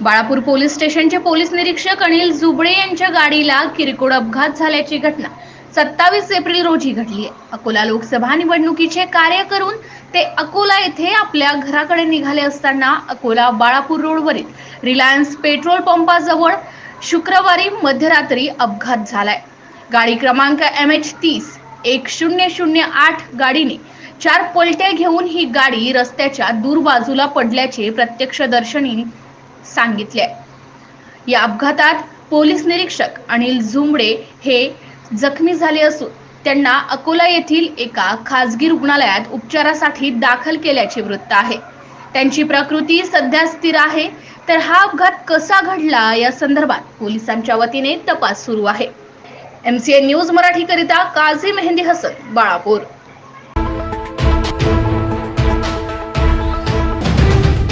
Balapur police स्टेशनचे police निरीक्षक अनिल जुबळे यांच्या गाडीला किरकोळ अपघात झाल्याची घटना सत्तावीस एप्रिल रोजी घडली आहे. अकोला लोकसभा निवडणुकीचे कार्य करून ते अकोला येथे आपल्या घराकडे निघाले असताना अकोला बाळापूर रोडवरील रिलायन्स पेट्रोल पंपाजवळ शुक्रवारी मध्यरात्री अपघात झालाय. गाडी क्रमांक एम एच तीस एक शून्य शून्य आठ गाडीने चार पलट्या घेऊन ही गाडी रस्त्याच्या दूर बाजूला पडल्याचे प्रत्यक्षदर्शनी सांगितले. या अपघातात पोलीस निरीक्षक अनिल झुंबडे हे जखमी झाले असून त्यांना अकोला येथील एका खासगी रुग्णालयात उपचारासाठी दाखल केल्याचे वृत्त आहे. त्यांची प्रकृती सध्या स्थिर आहे तर हा अपघात कसा घडला या संदर्भात पोलिसांच्या वतीने तपास सुरू आहे. एमसीए न्यूज मराठीकरिता काझी मेहंदी हसन बाळापूर.